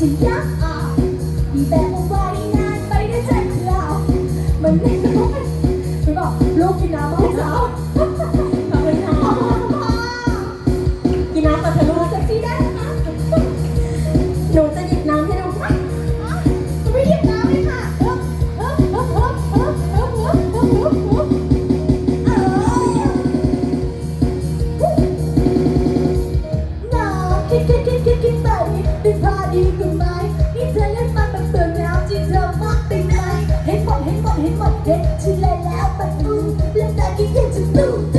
จะยักอับแบบเอาไว้นนไปได้ใจเปล่ามันไม่รู้ไปบอกลูกกินน้ำบ้างสาวขอบคุณค่ะกินน้ำปลาทะลุเซ็กซี่ได้ do, do.